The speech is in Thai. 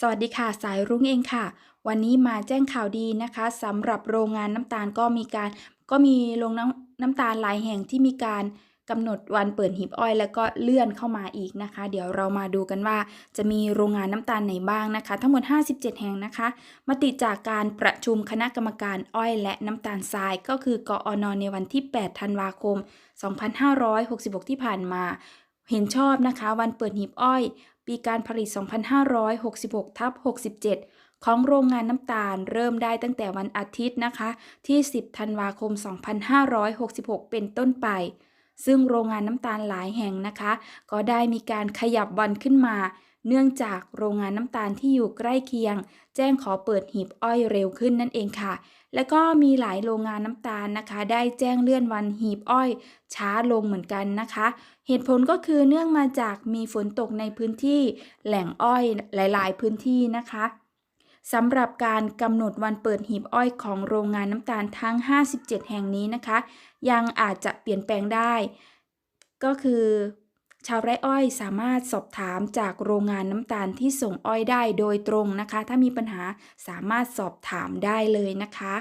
สวัสดีค่ะ สายรุ้งเองค่ะ วันนี้มาแจ้งข่าวดีนะคะสำหรับโรงงานน้ำตาลก็มีการก็มีโรงน้ำน้ำตาลหลายแห่งที่มีการกำหนดวันเปิดหีบอ้อย แล้วก็เลื่อนเข้ามาอีกนะคะ เดี๋ยวเรามาดูกันว่าจะมีโรงงานน้ำตาลไหนบ้างนะคะ ทั้งหมด 57 แห่งนะคะ มติจากการประชุมคณะกรรมการอ้อยและน้ำตาลทรายก็คือกอนในวันที่ 8 ธันวาคม 2566 ที่ผ่านมาเห็นชอบนะคะ วันเปิดหีบอ้อย ปีการผลิต 2566ทับ67 ของโรงงานน้ำตาลเริ่มได้ตั้งแต่วันอาทิตย์นะคะ ที่ 10 ธันวาคม 2566 เป็นต้นไป ซึ่งโรงงานน้ำตาลหลายแห่งนะคะ ก็ได้มีการขยับวันขึ้นมา เนื่องจากโรงงานน้ำตาลที่อยู่ใกล้เคียง แจ้งขอเปิดหีบอ้อยเร็วขึ้นนั่นเองค่ะ แล้วก็มีหลายโรงงานน้ำตาลนะคะ ได้แจ้งเลื่อนวันหีบอ้อย ช้าลงเหมือนกันนะคะ เหตุผลก็คือเนื่องมาจากมีฝนตกในพื้นที่แหล่งอ้อยหลาย ๆ พื้นที่นะคะสำหรับการกำหนดวันเปิดหีบอ้อยของโรงงานน้ำตาลทั้ง 57 แห่งนี้นะคะ ยังอาจจะเปลี่ยนแปลงได้ ก็คือ ชาวไร่อ้อยสามารถสอบถามจากโรงงานน้ำตาลที่ส่งอ้อยได้โดยตรงนะคะ ถ้ามีปัญหาสามารถสอบถามได้เลยนะคะ